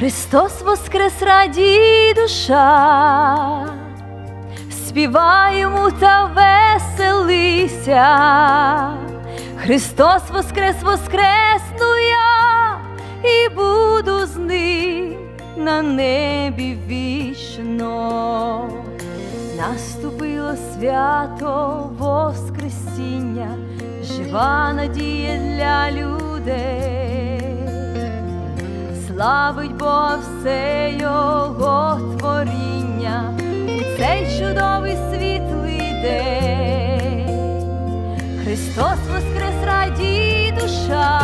Христос воскрес радій душа, співай йому та веселися. Христос воскрес, воскресну я і буду з ним на небі вічно. Наступило свято Воскресіння, жива надія для людей. Славить Бога все його творіння у цей чудовий світлий день. Христос воскрес раді душа,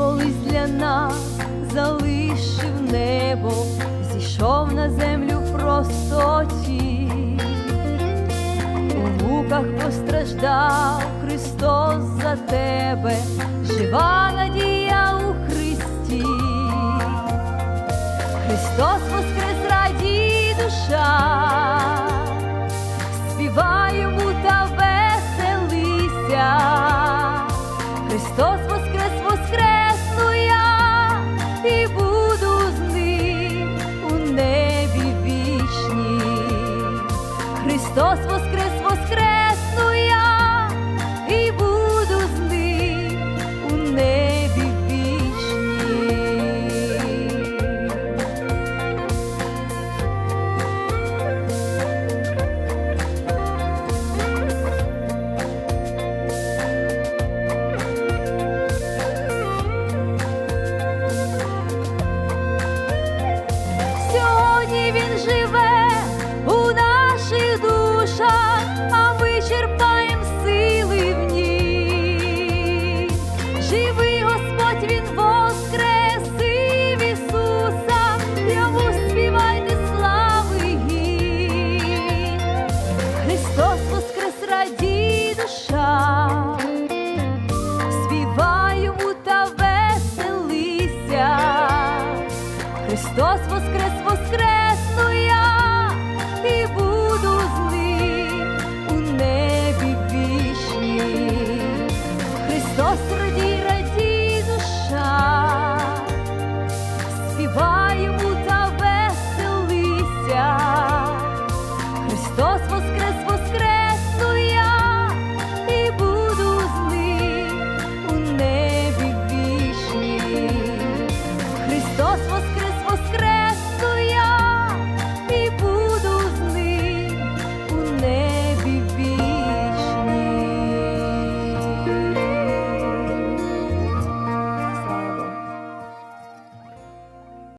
колись для нас залишив небо, зійшов на землю в простоті. У муках постраждав Христос за тебе, жива надія у Христі. Христос воскрес радій душа, співай йому та веселися. Христос Христос воскрес,